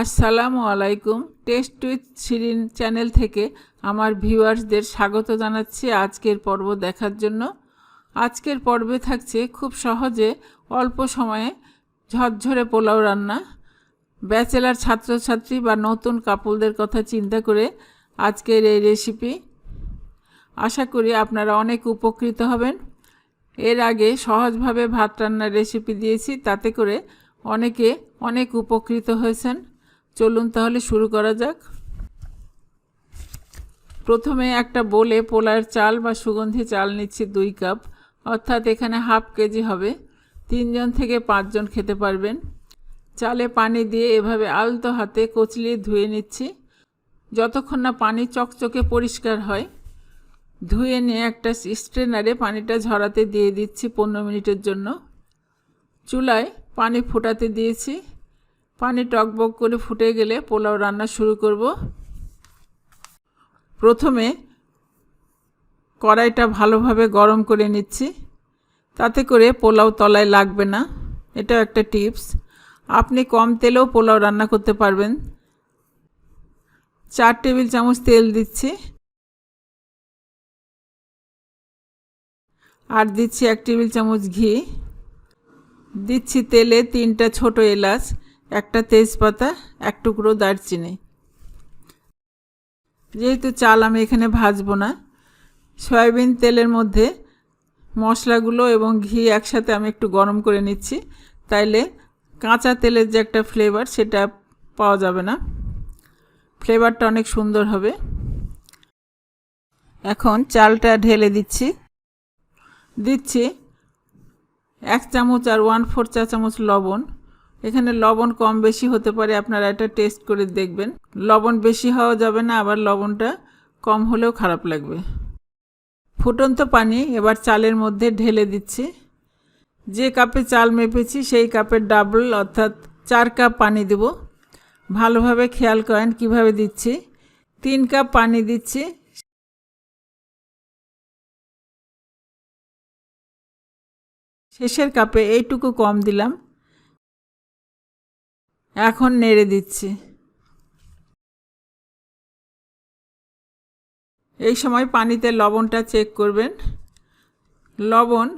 আসসালামু আলাইকুম। Test with Shirin channel থেকে আমার ভিউয়ার্সদের স্বাগত জানাচ্ছি আজকের পর্ব দেখার জন্য। আজকের পর্বে থাকছে খুব সহজে অল্প সময়ে ঝরঝরে পোলাও রান্না। ব্যাচেলার ছাত্রছাত্রী বা নতুন কাপলদের কথা চিন্তা করে আজকের এই রেসিপি আশা করি আপনারা অনেক উপকৃত হবেন। এর আগে সহজভাবে ভাত রান্নার রেসিপি দিয়েছি, তাতে করে অনেকে অনেক উপকৃত হয়েছেন। চলুন তাহলে শুরু করা যাক। প্রথমে একটা বলে পোলার চাল বা সুগন্ধি চাল নিচ্ছি দুই কাপ, অর্থাৎ এখানে হাফ কেজি হবে। তিনজন থেকে পাঁচজন খেতে পারবেন। চালে পানি দিয়ে এভাবে আলতো হাতে কচলিয়ে ধুয়ে নিচ্ছি। যতক্ষণ না পানি চকচকে পরিষ্কার হয়, ধুয়ে নিয়ে একটা স্ট্রেনারে পানিটা ঝরাতে দিয়ে দিচ্ছি পনেরো মিনিটের জন্য। চুলায় পানি ফোটাতে দিয়েছি। পানি টকবক করে ফুটে গেলে পোলাও রান্না শুরু করব। প্রথমে কড়াইটা ভালোভাবে গরম করে নিচ্ছি। তাতে করে পোলাও তলায় লাগবে না। এটাও একটা টিপস। আপনি কম তেলেও পোলাও রান্না করতে পারবেন। চার টেবিল চামচ তেল দিচ্ছি। আর দিচ্ছি এক টেবিল চামচ ঘি। দিচ্ছি তেলে তিনটা ছোট এলাচ। একটা তেজপাতা, এক টুকরো দারচিনি। যেহেতু চাল আমি এখানে ভাজবো না, সয়াবিন তেলের মধ্যে মশলাগুলো এবং ঘি একসাথে আমি একটু গরম করে নিচ্ছি। তাইলে কাঁচা তেলের যে একটা ফ্লেভার সেটা পাওয়া যাবে না। ফ্লেভারটা অনেক সুন্দর হবে। এখন চালটা ঢেলে দিচ্ছি। দিচ্ছি এক চামচ আর ওয়ান ফোর চা চামচ লবণ। এখানে লবণ কম বেশি হতে পারে, আপনারা এটা টেস্ট করে দেখবেন। লবণ বেশি হওয়া যাবে না, আবার লবণটা কম হলেও খারাপ লাগবে। ফুটন্ত পানি এবার চালের মধ্যে ঢেলে দিচ্ছি। যে কাপে চাল মেপেছি, সেই কাপের ডাবল অর্থাৎ চার কাপ পানি দেব। ভালোভাবে খেয়াল করেন কীভাবে দিচ্ছি। তিন কাপ পানি দিচ্ছি। শেষের কাপে এইটুকু কম দিলাম। এখন নেড়ে দিচ্ছি। এই সময় পানিতে লবণটা চেক করবেন। লবণ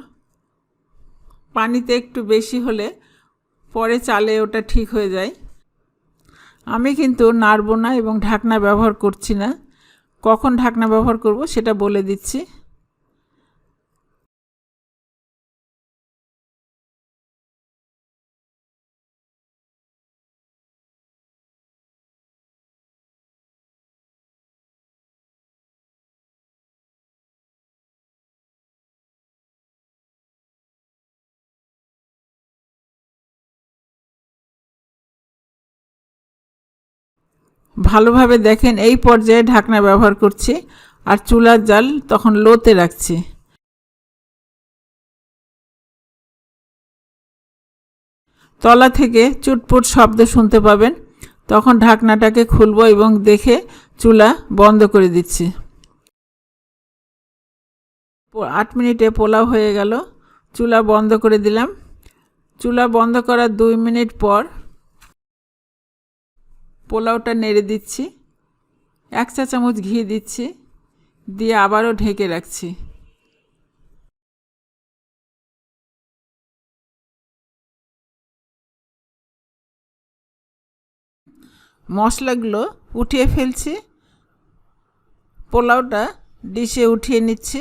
পানিতে একটু বেশি হলে পরে চালে ওটা ঠিক হয়ে যায়। আমি কিন্তু নাড়ব না এবং ঢাকনা ব্যবহার করছি না। কখন ঢাকনা ব্যবহার করব সেটা বলে দিচ্ছি। ভালোভাবে দেখেন, এই পর্যায়ে ঢাকনা ব্যবহার করছি আর চুলার জাল তখন লোতে রাখছি। তলা থেকে চুটপুট শব্দ শুনতে পাবেন। তখন ঢাকনাটাকে খুলব এবং দেখে চুলা বন্ধ করে দিচ্ছি। আট মিনিটে পোলাও হয়ে গেল। চুলা বন্ধ করে দিলাম। চুলা বন্ধ করার দুই মিনিট পর পোলাওটা নেড়ে দিচ্ছি। এক চা চামচ ঘি দিচ্ছি। দিয়ে আবারও ঢেকে রাখছি। মশলাগুলো উঠিয়ে ফেলছি। পোলাওটা ডিশে উঠিয়ে নিচ্ছি।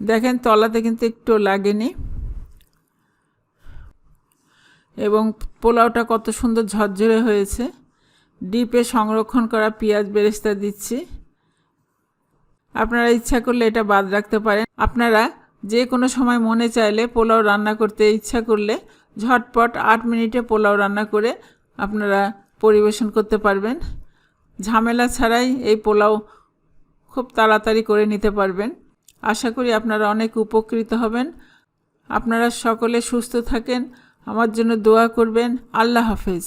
দেখেন তলাতে কিন্তু একটু লাগেনি। এবং পোলাওটা কত সুন্দর ঝরঝরে হয়েছে। ডিপে সংরক্ষণ করা পেঁয়াজ বেরেস্তা দিচ্ছি। আপনারা ইচ্ছা করলে এটা বাদ রাখতে পারেন। আপনারা যে কোনো সময় মনে চাইলে পোলাও রান্না করতে ইচ্ছা করলে ঝটপট আট মিনিটে পোলাও রান্না করে আপনারা পরিবেশন করতে পারবেন। ঝামেলা ছাড়াই এই পোলাও খুব তাড়াতাড়ি করে নিতে পারবেন। আশা করি আপনারা অনেক উপকৃত হবেন। আপনারা সকলে সুস্থ থাকেন। আমার জন্য দোয়া করবেন। আল্লাহ হাফেজ।